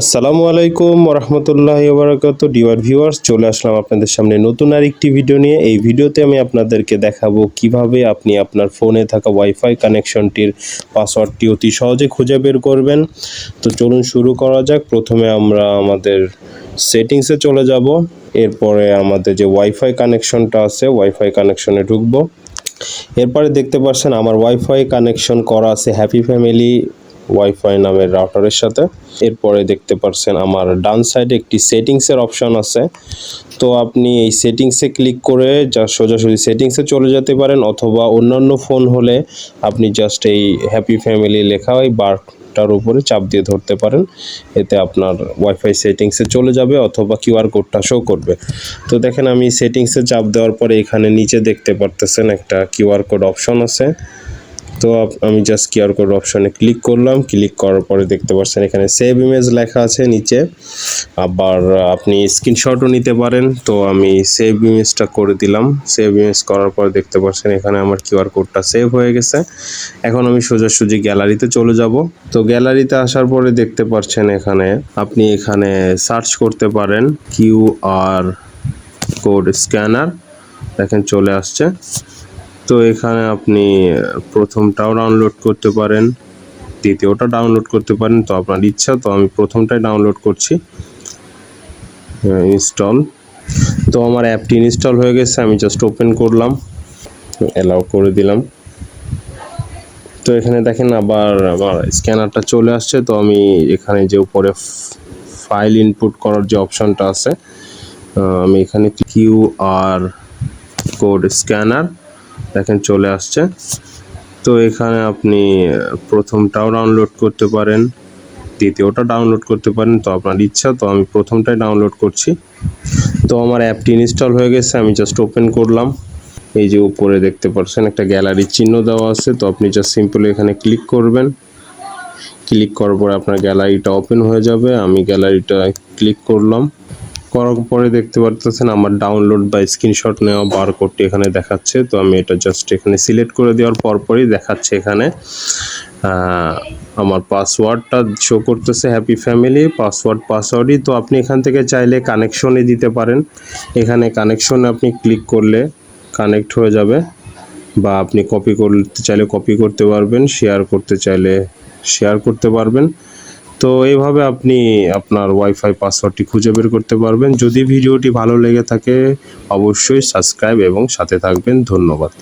আসসালামু আলাইকুম রহমতুল্লাহ বারাকাত ডিওয়ার ভিউয়ার্স, চলে আসলাম আপনাদের সামনে নতুন আর একটি ভিডিও নিয়ে। এই ভিডিওতে আমি আপনাদেরকে দেখাবো কীভাবে আপনি আপনার ফোনে থাকা ওয়াইফাই কানেকশনটির পাসওয়ার্ডটি অতি সহজে খুঁজে বের করবেন। তো চলুন শুরু করা যাক। প্রথমে আমরা আমাদের সেটিংসে চলে যাব। এরপরে আমাদের যে ওয়াইফাই কানেকশনটা আছে, ওয়াইফাই কানেকশনে ঢুকবো। এরপরে দেখতে পাচ্ছেন, আমার ওয়াইফাই কানেকশন করা আছে, হ্যাপি ফ্যামিলি ওয়াইফাই নামের রাউটারের সাথে। এরপরে দেখতে পারছেন আমার ডান সাইডে একটি সেটিংসের অপশন আছে। তো আপনি এই সেটিংসে ক্লিক করে যা সোজাসুজি সেটিংসে চলে যেতে পারেন অথবা অন্যান্য ফোন হলে আপনি জাস্ট এই হ্যাপি ফ্যামিলি লেখা ওই বারটার উপরে চাপ দিয়ে ধরতে পারেন। এতে আপনার ওয়াইফাই সেটিংসে চলে যাবে অথবা কিউআর কোডটা শো করবে। তো দেখেন আমি সেটিংসে চাপ দেওয়ার পরে এখানে নিচে দেখতে পারতেছেন একটা কিউআর কোড অপশন আছে। তো আমি জাস্ট কিউআর কোড অপশনে ক্লিক করলাম। ক্লিক করার পরে দেখতে পাচ্ছেন এখানে সেভ ইমেজ লেখা আছে নিচে। আবার আপনি স্ক্রিনশটও নিতে পারেন। তো আমি সেভ ইমেজটা করে দিলাম। সেভ ইমেজ করার পর দেখতে পাচ্ছেন এখানে আমার কিউআর কোডটা সেভ হয়ে গেছে। এখন আমি সোজাসুজি গ্যালারিতে চলে যাব। তো গ্যালারিতে আসার পরে দেখতে পাচ্ছেন এখানে আপনি এখানে সার্চ করতে পারেন কিউআর কোড স্ক্যানার দেখেন চলে আসছে। তো এখানে আপনি প্রথমটাও ডাউনলোড করতে পারেন, দ্বিতীয়টা ডাউনলোড করতে পারেন, তো আপনার ইচ্ছা, তো আমি প্রথমটাই ডাউনলোড করছি ইনস্টল তো আমার অ্যাপটি ইনস্টল হয়ে গেছে, আমি জাস্ট ওপেন করলাম অ্যালাউ করে দিলাম। তো এখানে দেখেন আবার আমার স্ক্যানারটা চলে আসছে, তো আমি এখানে যে উপরে ফাইল ইনপুট করার যে অপশনটা আছে আমি এখানে কিউ আর কোড স্ক্যানার দেখেন চলে আসছে। তো এখানে আপনি, প্রথমটাও ডাউনলোড করতে পারেন, দ্বিতীয়টা ডাউনলোড করতে পারেন, তো আপনার ইচ্ছা, তো আমি প্রথমটাই ডাউনলোড করছি। তো আমার অ্যাপটি ইনস্টল হয়ে গেছে, আমি জাস্ট ওপেন করলাম। এই যে উপরে দেখতে পাচ্ছেন, একটা গ্যালারির চিহ্ন দেওয়া আছে, তো আপনি জাস্ট সিম্পলি এখানে ক্লিক করবেন। ক্লিক করার পরে আপনার গ্যালারিটা ওপেন হয়ে যাবে, আমি গ্যালারিটা ক্লিক করলাম। করার পরে দেখতে পারতেছেন আমার ডাউনলোড বা স্ক্রিনশট নেওয়া বার কোডটি এখানে দেখাচ্ছে। তো আমি এটা জাস্ট এখানে সিলেক্ট করে দেওয়ার পরপরই দেখাচ্ছে এখানে। আমার পাসওয়ার্ডটা শো করতেছে হ্যাপি ফ্যামিলি পাসওয়ার্ড পাসওয়ার্ডই তো আপনি এখান থেকে চাইলে কানেকশনে দিতে পারেন। এখানে কানেকশনে আপনি ক্লিক করলে কানেক্ট হয়ে যাবে। বা আপনি কপি করতে চাইলে কপি করতে পারবেন শেয়ার করতে চাইলে শেয়ার করতে পারবেন। তো এইভাবে আপনি আপনার ওয়াইফাই পাসওয়ার্ডটি খুঁজে বের করতে পারবেন। যদি ভিডিওটি ভালো লেগে থাকে, অবশ্যই সাবস্ক্রাইব এবং সাথে থাকবেন। ধন্যবাদ।